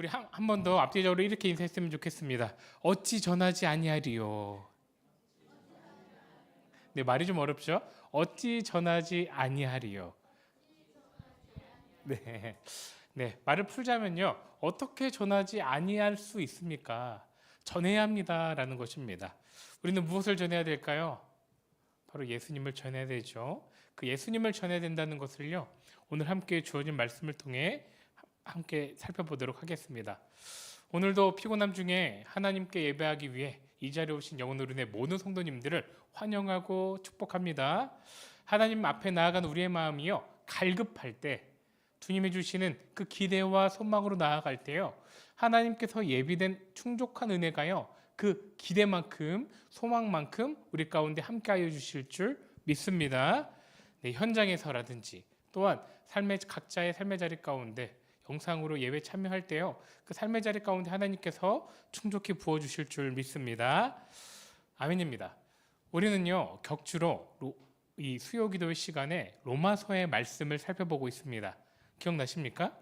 우리 한한번 더 앞뒤적으로 이렇게 인사했으면 좋겠습니다. 어찌 전하지 아니하리요. 네 말이 좀 어렵죠? 어찌 전하지 아니하리요. 네, 네 말을 풀자면요. 어떻게 전하지 아니할 수 있습니까? 전해야 합니다라는 것입니다. 우리는 무엇을 전해야 될까요? 바로 예수님을 전해야 되죠. 그 예수님을 전해야 된다는 것을요. 오늘 함께 주어진 말씀을 통해 함께 살펴보도록 하겠습니다. 오늘도 피곤함 중에 하나님께 예배하기 위해 이 자리에 오신 영혼 어른의 모든 성도님들을 환영하고 축복합니다. 하나님 앞에 나아간 우리의 마음이요 갈급할 때 주님이 주시는 그 기대와 소망으로 나아갈 때요 하나님께서 예비된 충족한 은혜가요 그 기대만큼 소망만큼 우리 가운데 함께하여 주실 줄 믿습니다. 네, 현장에서라든지 또한 삶의 각자의 삶의 자리 가운데 영상으로 예배 참여할 때요 그 삶의 자리 가운데 하나님께서 충족히 부어 주실 줄 믿습니다. 아멘입니다. 우리는요 격주로 로- 이 수요 기도의 시간에 로마서의 말씀을 살펴보고 있습니다. 기억나십니까?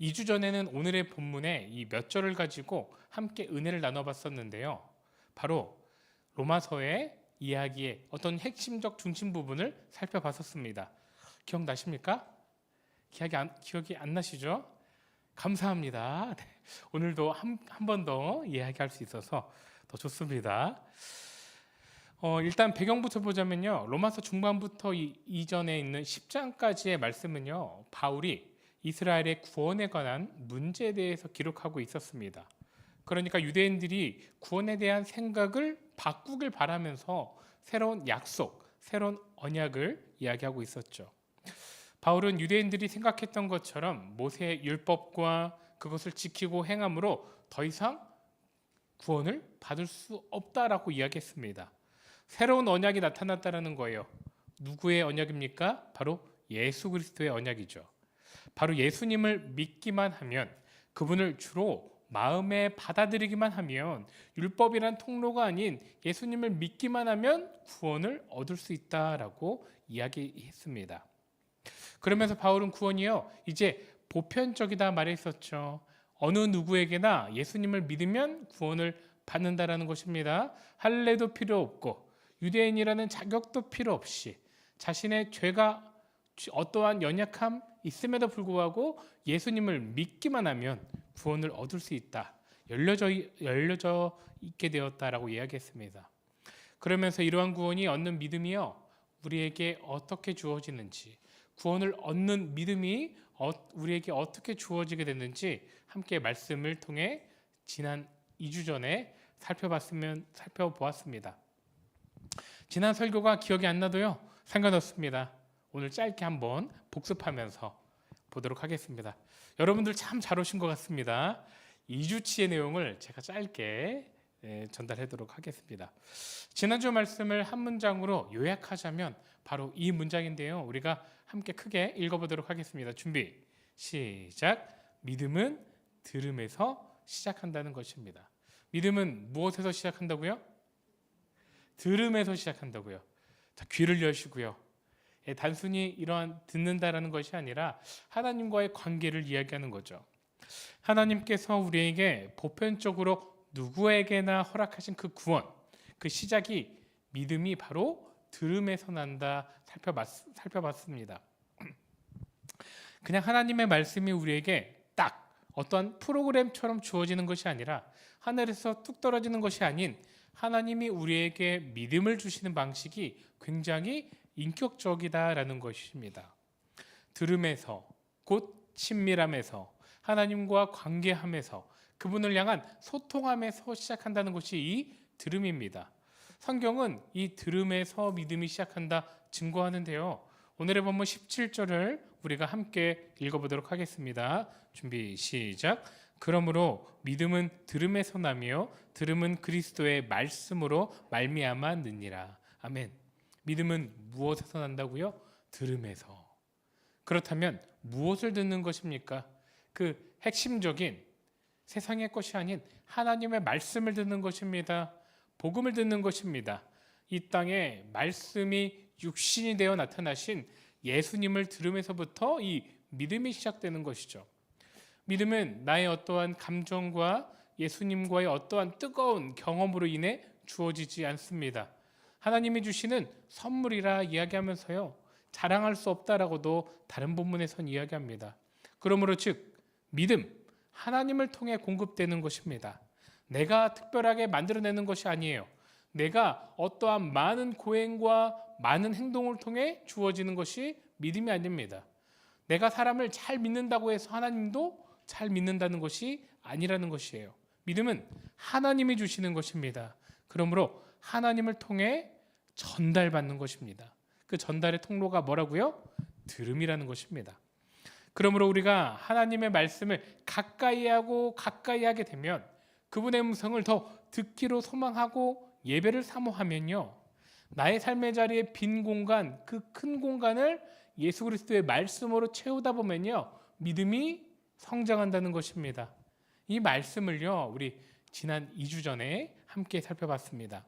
2주 전에는 오늘의 본문에 이 몇 절을 가지고 함께 은혜를 나눠봤었는데요. 바로 로마서의 이야기의 어떤 핵심적 중심 부분을 살펴봤었습니다. 기억나십니까? 기억이 안, 기억이 안 나시죠? 감사합니다. 네, 오늘도 한 번 더 이야기할 수 있어서 더 좋습니다. 어, 일단 배경부터 보자면요. 로마서 중반부터 이, 이전에 있는 10장까지의 말씀은요. 바울이 이스라엘의 구원에 관한 문제에 대해서 기록하고 있었습니다. 그러니까 유대인들이 구원에 대한 생각을 바꾸길 바라면서 새로운 약속, 새로운 언약을 이야기하고 있었죠. 바울은 유대인들이 생각했던 것처럼 모세의 율법과 그것을 지키고 행함으로 더 이상 구원을 받을 수 없다라고 이야기했습니다. 새로운 언약이 나타났다라는 거예요. 누구의 언약입니까? 바로 예수 그리스도의 언약이죠. 바로 예수님을 믿기만 하면 그분을 주로 마음에 받아들이기만 하면 율법이란 통로가 아닌 예수님을 믿기만 하면 구원을 얻을 수 있다라고 이야기했습니다. 그러면서 바울은 구원이요 이제 보편적이다 말했었죠. 어느 누구에게나 예수님을 믿으면 구원을 받는다라는 것입니다. 할례도 필요 없고 유대인이라는 자격도 필요 없이 자신의 죄가 어떠한 연약함 있음에도 불구하고 예수님을 믿기만 하면 구원을 얻을 수 있다. 열려져 열려져 있게 되었다라고 이야기했습니다. 그러면서 이러한 구원이 얻는 믿음이요 우리에게 어떻게 주어지는지 구원을 얻는 믿음이 어- 우리에게 어떻게 주어지게 됐는지 함께 말씀을 통해 지난 2주 전에 살펴봤으면 살펴보았습니다. 지난 설교가 기억이 안 나도요 상관없습니다. 오늘 짧게 한번 복습하면서 보도록 하겠습니다. 여러분들 참 잘 오신 것 같습니다. 2주치의 내용을 제가 짧게 예, 전달하도록 하겠습니다. 지난주 말씀을 한 문장으로 요약하자면 바로 이 문장인데요. 우리가 함께 크게 읽어보도록 하겠습니다. 준비 시작. 믿음은 들음에서 시작한다는 것입니다. 믿음은 무엇에서 시작한다고요? 들음에서 시작한다고요. 자, 귀를 여시고요. 예, 단순히 이러한 듣는다라는 것이 아니라 하나님과의 관계를 이야기하는 거죠. 하나님께서 우리에게 보편적으로 누구에게나 허락하신 그 구원, 그 시작이 믿음이 바로 들음에서 난다 살펴봤, 살펴봤습니다. 그냥 하나님의 말씀이 우리에게 딱 어떤 프로그램처럼 주어지는 것이 아니라 하늘에서 뚝 떨어지는 것이 아닌 하나님이 우리에게 믿음을 주시는 방식이 굉장히 인격적이다라는 것입니다. 들음에서 곧 친밀함에서 하나님과 관계함에서 그분을 향한 소통함에서 시작한다는 것이 이 들음입니다. 성경은 이 들음에서 믿음이 시작한다 증거하는데요. 오늘의 본문 17절을 우리가 함께 읽어보도록 하겠습니다. 준비 시작. 그러므로 믿음은 들음에서 나며 들음은 그리스도의 말씀으로 말미암아 느니라. 아멘. 믿음은 무엇에서 난다고요? 들음에서. 그렇다면 무엇을 듣는 것입니까? 그 핵심적인 세상의 것이 아닌 하나님의 말씀을 듣는 것입니다. 복음을 듣는 것입니다. 이 땅에 말씀이 육신이 되어 나타나신 예수님을 들으면서부터 이 믿음이 시작되는 것이죠. 믿음은 나의 어떠한 감정과 예수님과의 어떠한 뜨거운 경험으로 인해 주어지지 않습니다. 하나님이 주시는 선물이라 이야기하면서요. 자랑할 수 없다라고도 다른 본문에선 이야기합니다. 그러므로 즉 믿음 하나님을 통해 공급되는 것입니다. 내가 특별하게 만들어내는 것이 아니에요. 내가 어떠한 많은 고행과 많은 행동을 통해 주어지는 것이 믿음이 아닙니다. 내가 사람을 잘 믿는다고 해서 하나님도 잘 믿는다는 것이 아니라는 것이에요. 믿음은 하나님이 주시는 것입니다. 그러므로 하나님을 통해 전달받는 것입니다. 그 전달의 통로가 뭐라고요? 들음이라는 것입니다. 그러므로 우리가 하나님의 말씀을 가까이 하고 가까이 하게 되면 그분의 음성을 더 듣기로 소망하고 예배를 사모하면요. 나의 삶의 자리에 빈 공간, 그 큰 공간을 예수 그리스도의 말씀으로 채우다 보면요. 믿음이 성장한다는 것입니다. 이 말씀을요. 우리 지난 2주 전에 함께 살펴봤습니다.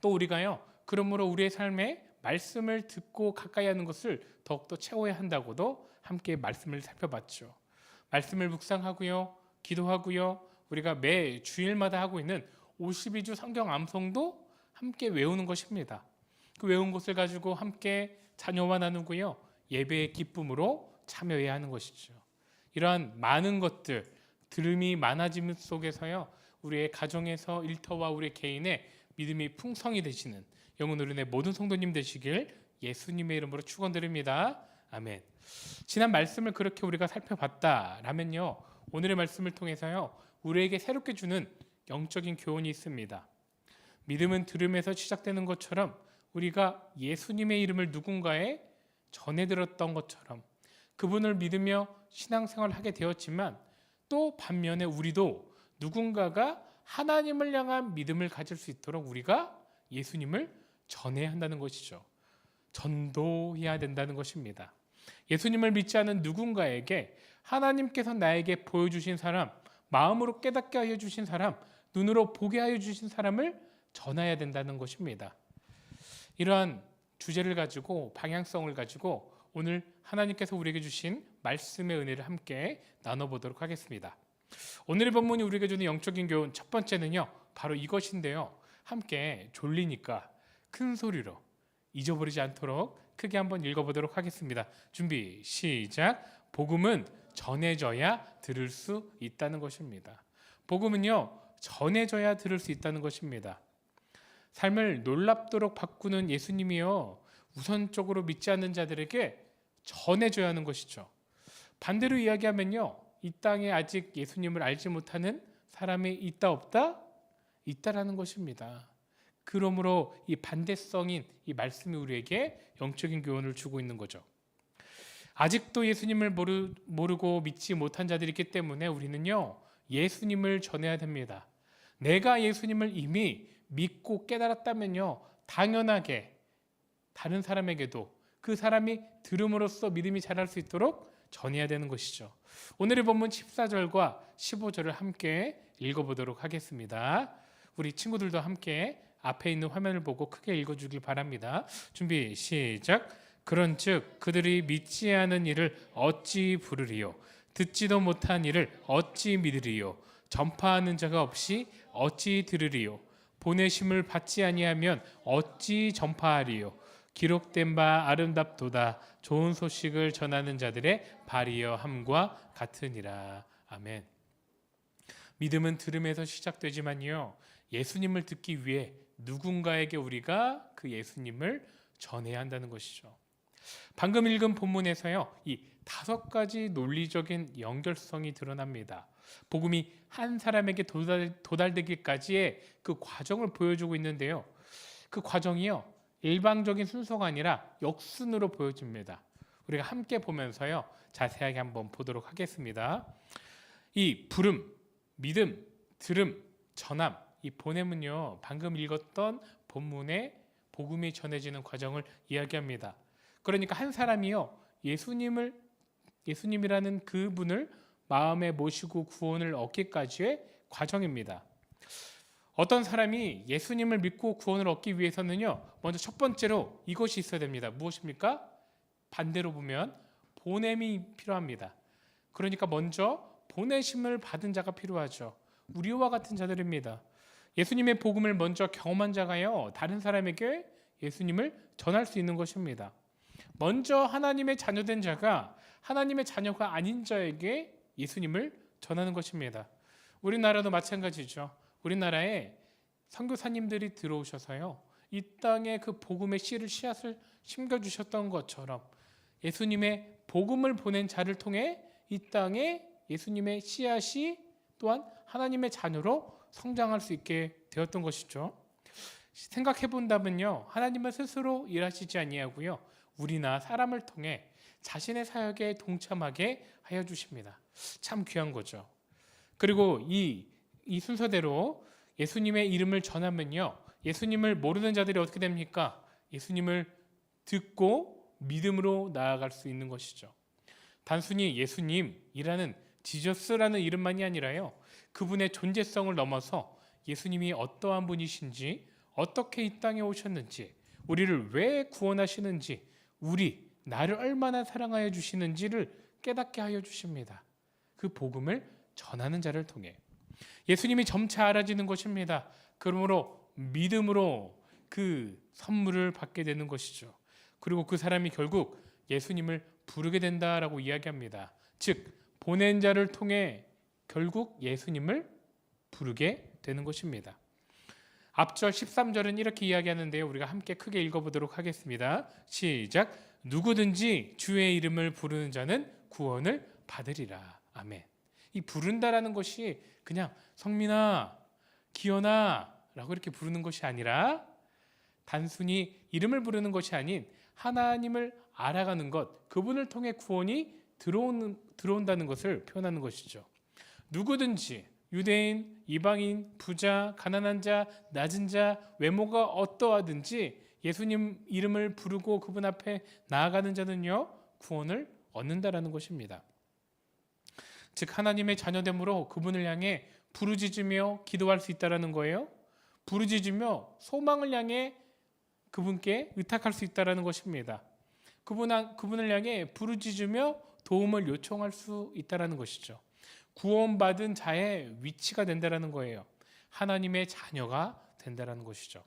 또 우리가요. 그러므로 우리의 삶에 말씀을 듣고 가까이 하는 것을 더욱더 채워야 한다고도 함께 말씀을 살펴봤죠. 말씀을 묵상하고요. 기도하고요. 우리가 매 주일마다 하고 있는 52주 성경 암송도 함께 외우는 것입니다. 그 외운 것을 가지고 함께 자녀와 나누고요. 예배의 기쁨으로 참여해야 하는 것이죠. 이러한 많은 것들, 들음이 많아짐 속에서요. 우리의 가정에서 일터와 우리 개인의 믿음이 풍성이 되시는 영혼 어른의 모든 성도님 되시길 예수님의 이름으로 축원드립니다. 아멘. 지난 말씀을 그렇게 우리가 살펴봤다라면요. 오늘의 말씀을 통해서요. 우리에게 새롭게 주는 영적인 교훈이 있습니다. 믿음은 들음에서 시작되는 것처럼 우리가 예수님의 이름을 누군가에 전해 들었던 것처럼 그분을 믿으며 신앙생활을 하게 되었지만 또 반면에 우리도 누군가가 하나님을 향한 믿음을 가질 수 있도록 우리가 예수님을 전해야 한다는 것이죠. 전도해야 된다는 것입니다. 예수님을 믿지 않은 누군가에게 하나님께서 나에게 보여주신 사람, 마음으로 깨닫게 하여 주신 사람, 눈으로 보게 하여 주신 사람을 전해야 된다는 것입니다. 이러한 주제를 가지고 방향성을 가지고 오늘 하나님께서 우리에게 주신 말씀의 은혜를 함께 나눠보도록 하겠습니다. 오늘의 본문이 우리에게 주는 영적인 교훈 첫 번째는요, 바로 이것인데요. 함께 졸리니까 큰 소리로 잊어버리지 않도록 크게 한번 읽어보도록 하겠습니다. 준비 시작. 복음은 전해져야 들을 수 있다는 것입니다. 복음은요 전해져야 들을 수 있다는 것입니다. 삶을 놀랍도록 바꾸는 예수님이요 우선적으로 믿지 않는 자들에게 전해줘야 하는 것이죠. 반대로 이야기하면요 이 땅에 아직 예수님을 알지 못하는 사람이 있다 없다 있다라는 것입니다. 그러므로 이 반대성인 이 말씀이 우리에게 영적인 교훈을 주고 있는 거죠. 아직도 예수님을 모르, 모르고 믿지 못한 자들이 있기 때문에 우리는요 예수님을 전해야 됩니다. 내가 예수님을 이미 믿고 깨달았다면요 당연하게 다른 사람에게도 그 사람이 들음으로써 믿음이 자랄 수 있도록 전해야 되는 것이죠. 오늘의 본문 14절과 15절을 함께 읽어보도록 하겠습니다. 우리 친구들도 함께 앞에 있는 화면을 보고 크게 읽어주길 바랍니다. 준비 시작. 그런즉 그들이 믿지 않은 일을 어찌 부르리요? 듣지도 못한 일을 어찌 믿으리요? 전파하는 자가 없이 어찌 들으리요? 보내심을 받지 아니하면 어찌 전파하리요? 기록된 바 아름답도다 좋은 소식을 전하는 자들의 발이여 함과 같으니라. 아멘. 믿음은 들음에서 시작되지만요. 예수님을 듣기 위해 누군가에게 우리가 그 예수님을 전해야 한다는 것이죠. 방금 읽은 본문에서요. 이 다섯 가지 논리적인 연결성이 드러납니다. 복음이 한 사람에게 도달, 도달 되기까지의 그 과정을 보여주고 있는데요. 그 과정이요. 일방적인 순서가 아니라 역순으로 보여집니다. 우리가 함께 보면서요. 자세하게 한번 보도록 하겠습니다. 이 부름, 믿음, 들음, 전함 이 보냄은요 방금 읽었던 본문의 복음이 전해지는 과정을 이야기합니다. 그러니까 한 사람이요 예수님을 예수님이라는 그분을 마음에 모시고 구원을 얻기까지의 과정입니다. 어떤 사람이 예수님을 믿고 구원을 얻기 위해서는요 먼저 첫 번째로 이것이 있어야 됩니다. 무엇입니까? 반대로 보면 보냄이 필요합니다. 그러니까 먼저 보내심을 받은 자가 필요하죠. 우리와 같은 자들입니다. 예수님의 복음을 먼저 경험한 자가요. 다른 사람에게 예수님을 전할 수 있는 것입니다. 먼저 하나님의 자녀된 자가 하나님의 자녀가 아닌 자에게 예수님을 전하는 것입니다. 우리나라도 마찬가지죠. 우리나라에 선교사님들이 들어오셔서요. 이 땅에 그 복음의 씨를 씨앗을 심겨 주셨던 것처럼 예수님의 복음을 보낸 자를 통해 이 땅에 예수님의 씨앗이 또한 하나님의 자녀로 성장할 수 있게 되었던 것이죠. 생각해 본다면요. 하나님은 스스로 일하시지 아니하고요. 우리나 사람을 통해 자신의 사역에 동참하게 하여 주십니다. 참 귀한 거죠. 그리고 이, 이 순서대로 예수님의 이름을 전하면요. 예수님을 모르는 자들이 어떻게 됩니까? 예수님을 듣고 믿음으로 나아갈 수 있는 것이죠. 단순히 예수님이라는 지저스라는 이름만이 아니라요. 그분의 존재성을 넘어서 예수님이 어떠한 분이신지, 어떻게 이 땅에 오셨는지, 우리를 왜 구원하시는지, 우리 나를 얼마나 사랑하여 주시는지를 깨닫게 하여 주십니다. 그 복음을 전하는 자를 통해 예수님이 점차 알아지는 것입니다. 그러므로 믿음으로 그 선물을 받게 되는 것이죠. 그리고 그 사람이 결국 예수님을 부르게 된다라고 이야기합니다. 즉 보낸 자를 통해 결국 예수님을 부르게 되는 것입니다. 앞절 13절은 이렇게 이야기하는데요. 우리가 함께 크게 읽어보도록 하겠습니다. 시작. 누구든지 주의 이름을 부르는 자는 구원을 받으리라. 아멘. 이 부른다라는 것이 그냥 성민아, 기현아라고 이렇게 부르는 것이 아니라 단순히 이름을 부르는 것이 아닌 하나님을 알아가는 것, 그분을 통해 구원이 들어오는, 들어온다는 것을 표현하는 것이죠. 누구든지 유대인, 이방인, 부자, 가난한 자, 낮은 자, 외모가 어떠하든지 예수님 이름을 부르고 그분 앞에 나아가는 자는요 구원을 얻는다라는 것입니다. 즉 하나님의 자녀됨으로 그분을 향해 부르짖으며 기도할 수 있다라는 거예요. 부르짖으며 소망을 향해 그분께 의탁할 수 있다라는 것입니다. 그분 그분을 향해 부르짖으며 도움을 요청할 수 있다라는 것이죠. 구원받은 자의 위치가 된다라는 거예요. 하나님의 자녀가 된다라는 것이죠.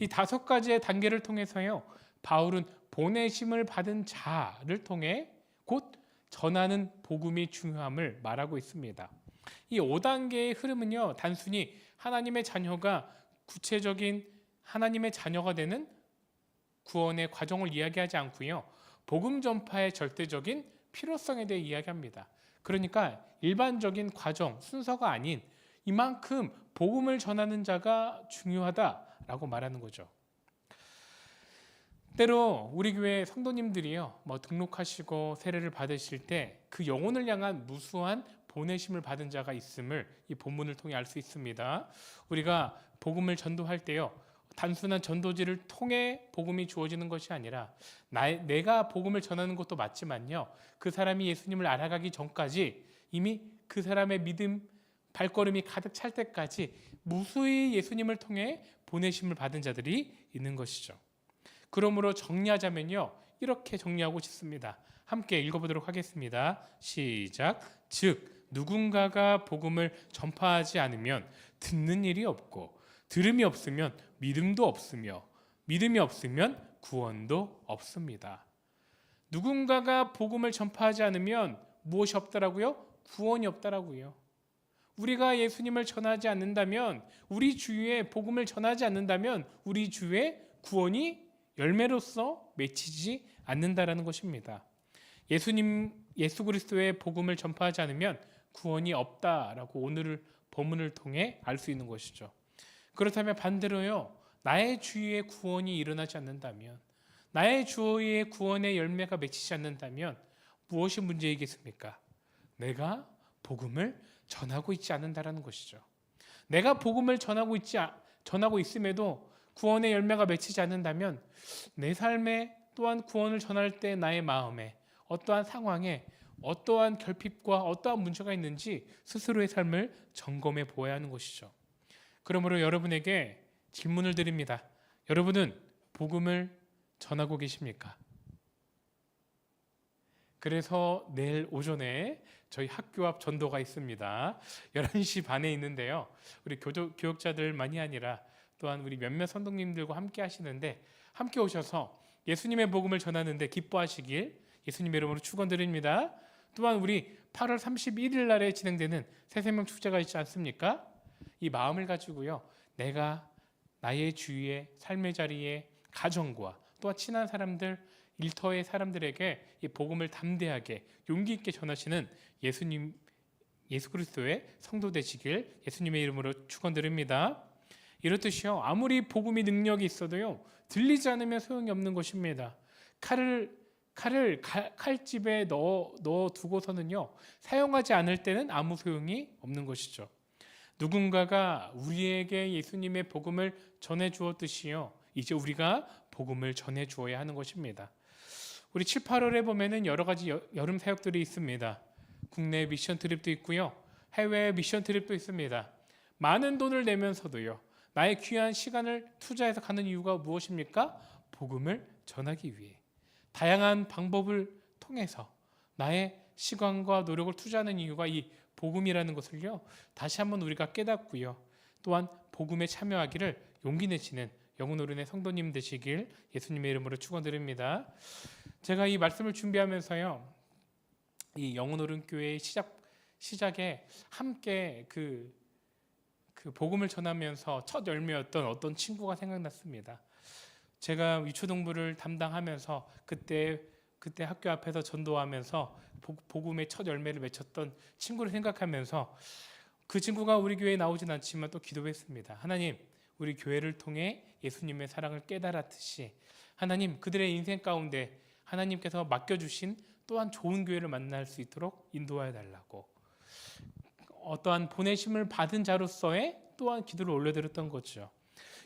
이 다섯 가지의 단계를 통해서요. 바울은 보내심을 받은 자를 통해 곧 전하는 복음이 중요함을 말하고 있습니다. 이 5단계의 흐름은요. 단순히 하나님의 자녀가 구체적인 하나님의 자녀가 되는 구원의 과정을 이야기하지 않고요. 복음 전파의 절대적인 필요성에 대해 이야기합니다. 그러니까 일반적인 과정, 순서가 아닌 이만큼 복음을 전하는 자가 중요하다라고 말하는 거죠. 때로 우리 교회 성도님들이요, 뭐 등록하시고 세례를 받으실 때 그 영혼을 향한 무수한 보내심을 받은 자가 있음을 이 본문을 통해 알 수 있습니다. 우리가 복음을 전도할 때요, 단순한 전도지를 통해 복음이 주어지는 것이 아니라 나, 내가 복음을 전하는 것도 맞지만요, 그 사람이 예수님을 알아가기 전까지 이미 그 사람의 믿음 발걸음이 가득 찰 때까지 무수히 예수님을 통해 보내심을 받은 자들이 있는 것이죠. 그러므로 정리하자면요. 이렇게 정리하고 싶습니다. 함께 읽어보도록 하겠습니다. 시작. 즉, 누군가가 복음을 전파하지 않으면 듣는 일이 없고, 들음이 없으면 믿음도 없으며, 믿음이 없으면 구원도 없습니다. 누군가가 복음을 전파하지 않으면 무엇이 없더라고요? 구원이 없더라고요. 우리가 예수님을 전하지 않는다면, 우리 주위에 복음을 전하지 않는다면, 우리 주위에 구원이 열매로서 맺히지 않는다라는 것입니다. 예수님 예수 그리스도의 복음을 전파하지 않으면 구원이 없다라고 오늘 본문을 통해 알 수 있는 것이죠. 그렇다면 반대로요. 나의 주위에 구원이 일어나지 않는다면 나의 주위에 구원의 열매가 맺히지 않는다면 무엇이 문제이겠습니까? 내가 복음을 전하고 있지 않는다라는 것이죠. 내가 복음을 전하고 있지 전하고 있음에도 구원의 열매가 맺히지 않는다면 내 삶에 또한 구원을 전할 때 나의 마음에 어떠한 상황에 어떠한 결핍과 어떠한 문제가 있는지 스스로의 삶을 점검해 보아야 하는 것이죠. 그러므로 여러분에게 질문을 드립니다. 여러분은 복음을 전하고 계십니까? 그래서 내일 오전에 저희 학교 앞 전도가 있습니다. 11시 반에 있는데요. 우리 교조, 교육자들만이 아니라 또한 우리 몇몇 선동님들과 함께 하시는데 함께 오셔서 예수님의 복음을 전하는데 기뻐하시길 예수님의 이름으로 축원드립니다. 또한 우리 8월 31일 날에 진행되는 새생명 축제가 있지 않습니까? 이 마음을 가지고요. 내가 나의 주위의 삶의 자리에 가정과 또한 친한 사람들 일터의 사람들에게 이 복음을 담대하게 용기 있게 전하시는 예수님 예수 그리스도의 성도 되시길 예수님의 이름으로 축원드립니다. 이렇듯이요. 아무리 복음이 능력이 있어도요. 들리지 않으면 소용이 없는 것입니다. 칼을 칼을 칼, 칼집에 넣어 넣어 두고서는요. 사용하지 않을 때는 아무 소용이 없는 것이죠. 누군가가 우리에게 예수님의 복음을 전해 주었듯이요. 이제 우리가 복음을 전해 주어야 하는 것입니다. 우리 7, 8월에 보면은 여러 가지 여, 여름 사역들이 있습니다. 국내 미션 트립도 있고요. 해외 미션 트립도 있습니다. 많은 돈을 내면서도요. 나의 귀한 시간을 투자해서 가는 이유가 무엇입니까? 복음을 전하기 위해. 다양한 방법을 통해서 나의 시간과 노력을 투자하는 이유가 이 복음이라는 것을요. 다시 한번 우리가 깨닫고요. 또한 복음에 참여하기를 용기 내시는 영혼 어른의 성도님 되시길 예수님의 이름으로 축원드립니다. 제가 이 말씀을 준비하면서요. 이 영혼 어른 교회의 시작 시작에 함께 그, 그 복음을 전하면서 첫 열매였던 어떤 친구가 생각났습니다. 제가 위초동부를 담당하면서 그때 그때 학교 앞에서 전도하면서 복- 복음의 첫 열매를 맺혔던 친구를 생각하면서 그 친구가 우리 교회에 나오진 않지만 또 기도했습니다. 하나님, 우리 교회를 통해 예수님의 사랑을 깨달았듯이 하나님 그들의 인생 가운데 하나님께서 맡겨주신 또한 좋은 교회를 만날 수 있도록 인도하여 달라고 어떠한 보내심을 받은 자로서의 또한 기도를 올려드렸던 거죠.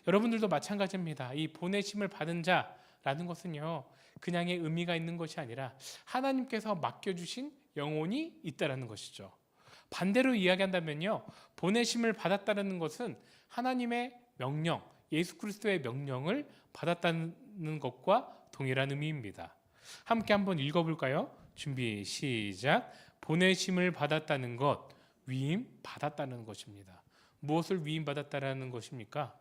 여러분들도 마찬가지입니다. 이 보내심을 받은 자 라는 것은요 그냥의 의미가 있는 것이 아니라 하나님께서 맡겨주신 영혼이 있다라는 것이죠. 반대로 이야기한다면요 보내심을 받았다는 것은 하나님의 명령, 예수 그리스도의 명령을 받았다는 것과 동일한 의미입니다. 함께 한번 읽어볼까요? 준비 시작. 보내심을 받았다는 것, 위임 받았다는 것입니다. 무엇을 위임 받았다라는 것입니까?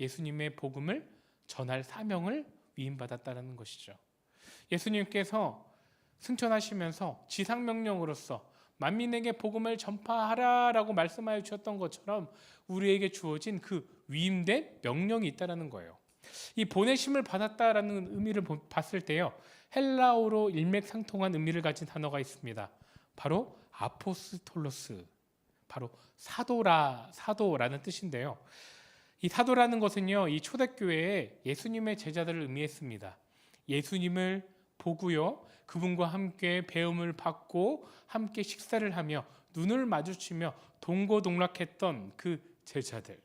예수님의 복음을 전할 사명을 위임 받았다는 것이죠. 예수님께서 승천하시면서 지상 명령으로서 만민에게 복음을 전파하라라고 말씀하여 주셨던 것처럼 우리에게 주어진 그 위임된 명령이 있다라는 거예요. 이 보내심을 받았다라는 의미를 보- 봤을 때요. 헬라어로 일맥상통한 의미를 가진 단어가 있습니다. 바로 아포스톨로스. 바로 사도라 사도라는 뜻인데요. 이 사도라는 것은요. 이 초대교회에 예수님의 제자들을 의미했습니다. 예수님을 보고요. 그분과 함께 배움을 받고 함께 식사를 하며 눈을 마주치며 동고동락했던 그 제자들.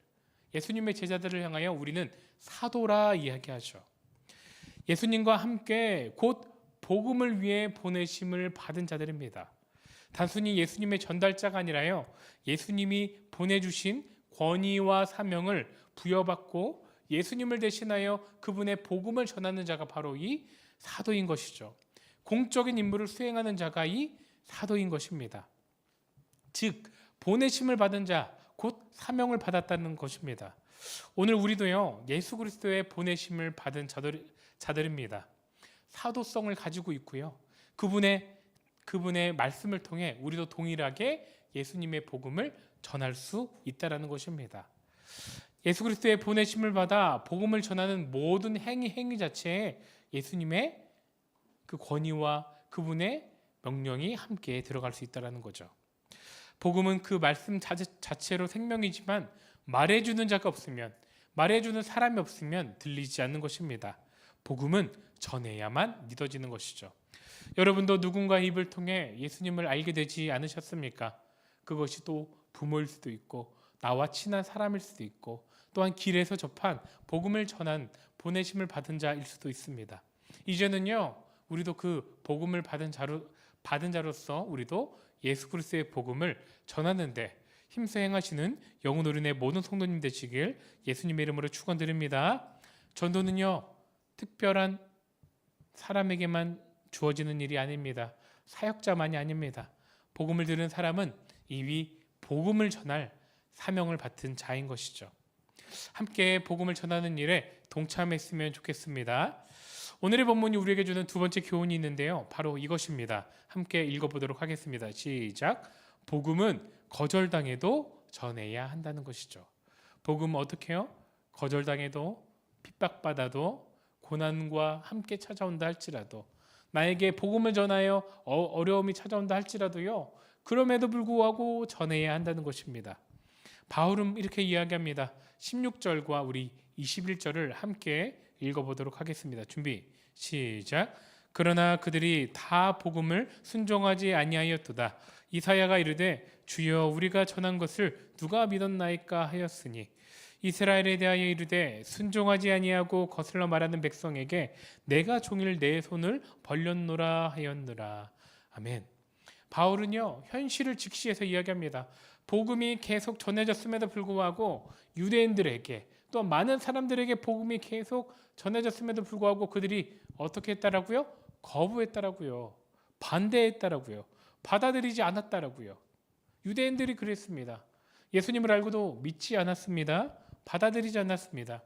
예수님의 제자들을 향하여 우리는 사도라 이야기하죠. 예수님과 함께 곧 복음을 위해 보내심을 받은 자들입니다. 단순히 예수님의 전달자가 아니라요. 예수님이 보내주신 권위와 사명을 부여받고 예수님을 대신하여 그분의 복음을 전하는 자가 바로 이 사도인 것이죠. 공적인 임무를 수행하는 자가 이 사도인 것입니다. 즉 보내심을 받은 자, 곧 사명을 받았다는 것입니다. 오늘 우리도요 예수 그리스도의 보내심을 받은 자들, 자들입니다. 사도성을 가지고 있고요. 그분의 그분의 말씀을 통해 우리도 동일하게 예수님의 복음을 전할 수 있다라는 것입니다. 예수 그리스도의 보내심을 받아 복음을 전하는 모든 행위 행위 자체에 예수님의 그 권위와 그분의 명령이 함께 들어갈 수 있다라는 거죠. 복음은 그 말씀 자체, 자체로 생명이지만 말해주는 자가 없으면 말해주는 사람이 없으면 들리지 않는 것입니다. 복음은 전해야만 믿어지는 것이죠. 여러분도 누군가 입을 통해 예수님을 알게 되지 않으셨습니까? 그것이 또 부모일 수도 있고 나와 친한 사람일 수도 있고 또한 길에서 접한 복음을 전한 보내심을 받은 자일 수도 있습니다. 이제는요 우리도 그 복음을 받은 자로 받은 자로서 우리도 예수 그리스도의 복음을 전하는데 힘써 행하시는 영혼 어른의 모든 성도님 되시길 예수님의 이름으로 축원드립니다. 전도는요 특별한 사람에게만 주어지는 일이 아닙니다. 사역자만이 아닙니다. 복음을 들은 사람은 이미 복음을 전할 사명을 받은 자인 것이죠. 함께 복음을 전하는 일에 동참했으면 좋겠습니다. 오늘의 본문이 우리에게 주는 두 번째 교훈이 있는데요. 바로 이것입니다. 함께 읽어보도록 하겠습니다. 시작. 복음은 거절당해도 전해야 한다는 것이죠. 복음 어떻게 해요? 거절당해도 핍박받아도 고난과 함께 찾아온다 할지라도 나에게 복음을 전하여 어, 어려움이 찾아온다 할지라도요. 그럼에도 불구하고 전해야 한다는 것입니다. 바울은 이렇게 이야기합니다. 16절과 우리 21절을 함께 읽어보도록 하겠습니다. 준비 시작. 그러나 그들이 다 복음을 순종하지 아니하였도다. 이사야가 이르되 주여 우리가 전한 것을 누가 믿었나이까 하였으니 이스라엘에 대하여 이르되 순종하지 아니하고 거슬러 말하는 백성에게 내가 종일 내 손을 벌렸노라 하였느라. 아멘. 바울은요 현실을 직시해서 이야기합니다. 복음이 계속 전해졌음에도 불구하고 유대인들에게 또 많은 사람들에게 복음이 계속 전해졌음에도 불구하고 그들이 어떻게 했다라고요? 거부했다라고요. 반대했다라고요. 받아들이지 않았다라고요. 유대인들이 그랬습니다. 예수님을 알고도 믿지 않았습니다. 받아들이지 않았습니다.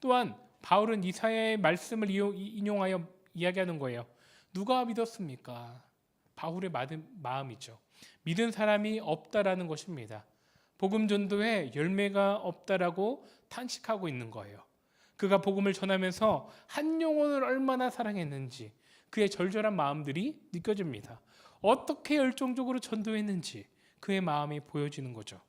또한 바울은 이사야의 말씀을 인용하여 이야기하는 거예요. 누가 믿었습니까? 바울의 마음이죠. 믿은 사람이 없다라는 것입니다. 복음 전도에 열매가 없다라고 탄식하고 있는 거예요. 그가 복음을 전하면서 한 영혼을 얼마나 사랑했는지 그의 절절한 마음들이 느껴집니다. 어떻게 열정적으로 전도했는지 그의 마음이 보여지는 거죠.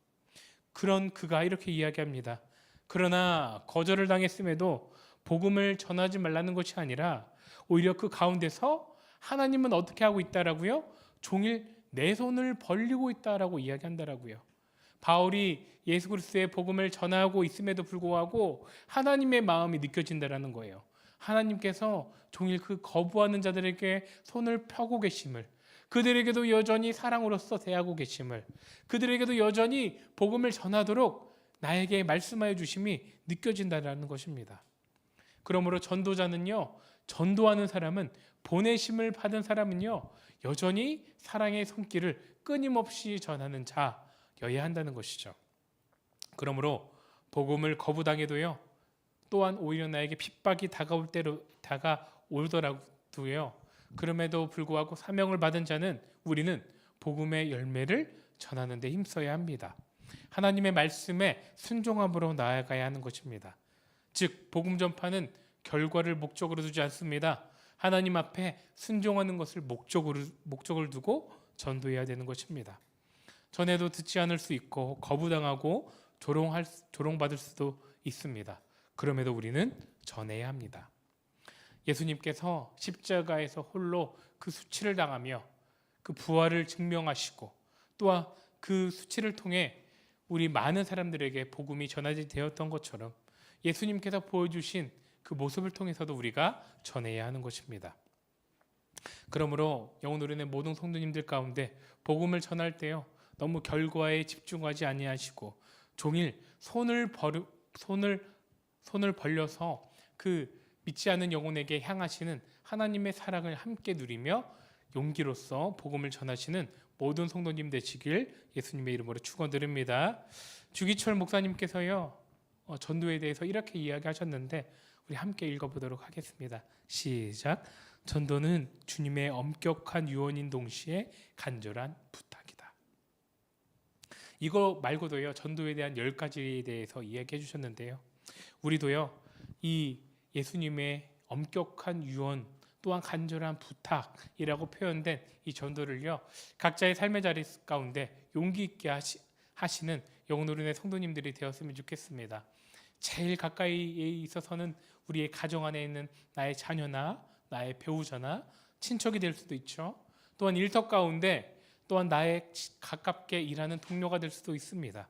그런 그가 이렇게 이야기합니다. 그러나 거절을 당했음에도 복음을 전하지 말라는 것이 아니라 오히려 그 가운데서 하나님은 어떻게 하고 있다라고요? 종일 내 손을 벌리고 있다라고 이야기한다라고요. 바울이 예수 그리스도의 복음을 전하고 있음에도 불구하고 하나님의 마음이 느껴진다라는 거예요. 하나님께서 종일 그 거부하는 자들에게 손을 펴고 계심을 그들에게도 여전히 사랑으로서 대하고 계심을 그들에게도 여전히 복음을 전하도록 나에게 말씀하여 주심이 느껴진다라는 것입니다. 그러므로 전도자는요. 전도하는 사람은 보내심을 받은 사람은요. 여전히 사랑의 손길을 끊임없이 전하는 자여야 한다는 것이죠. 그러므로 복음을 거부당해도요. 또한 오히려 나에게 핍박이 다가올 때로 다가오더라도요. 그럼에도 불구하고 사명을 받은 자는 우리는 복음의 열매를 전하는 데 힘써야 합니다. 하나님의 말씀에 순종함으로 나아가야 하는 것입니다. 즉 복음 전파는 결과를 목적으로 두지 않습니다. 하나님 앞에 순종하는 것을 목적으로 목적을 두고 전도해야 되는 것입니다. 전에도 듣지 않을 수 있고 거부당하고 조롱할 조롱받을 수도 있습니다. 그럼에도 우리는 전해야 합니다. 예수님께서 십자가에서 홀로 그 수치를 당하며 그 부활을 증명하시고 또한 그 수치를 통해 우리 많은 사람들에게 복음이 전하지 되었던 것처럼 예수님께서 보여주신 그 모습을 통해서도 우리가 전해야 하는 것입니다. 그러므로 영혼 우리는 모든 성도님들 가운데 복음을 전할 때요 너무 결과에 집중하지 아니하시고 종일 손을 벌 손을 손을 벌려서 그 믿지 않는 영혼에게 향하시는 하나님의 사랑을 함께 누리며 용기로서 복음을 전하시는 모든 성도님 되시길 예수님의 이름으로 축원드립니다. 주기철 목사님께서요 어, 전도에 대해서 이렇게 이야기하셨는데 우리 함께 읽어보도록 하겠습니다. 시작. 전도는 주님의 엄격한 유언인 동시에 간절한 부탁이다. 이거 말고도요 전도에 대한 열 가지에 대해서 이야기해 주셨는데요. 우리도요 이 예수님의 엄격한 유언 또한 간절한 부탁이라고 표현된 이 전도를요 각자의 삶의 자리 가운데 용기 있게 하시, 하시는 영노른의 성도님들이 되었으면 좋겠습니다. 제일 가까이에 있어서는 우리의 가정 안에 있는 나의 자녀나 나의 배우자나 친척이 될 수도 있죠. 또한 일터 가운데 또한 나의 가깝게 일하는 동료가 될 수도 있습니다.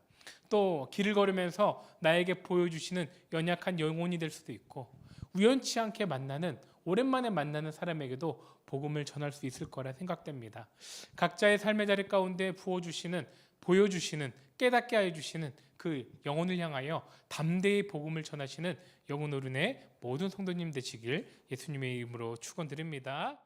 또 길을 걸으면서 나에게 보여주시는 연약한 영혼이 될 수도 있고 우연치 않게 만나는 오랜만에 만나는 사람에게도 복음을 전할 수 있을 거라 생각됩니다. 각자의 삶의 자리 가운데 부어 주시는 보여 주시는 깨닫게 하여 주시는 그 영혼을 향하여 담대히 복음을 전하시는 영혼 어른의 모든 성도님 되시길 예수님의 이름으로 축원드립니다.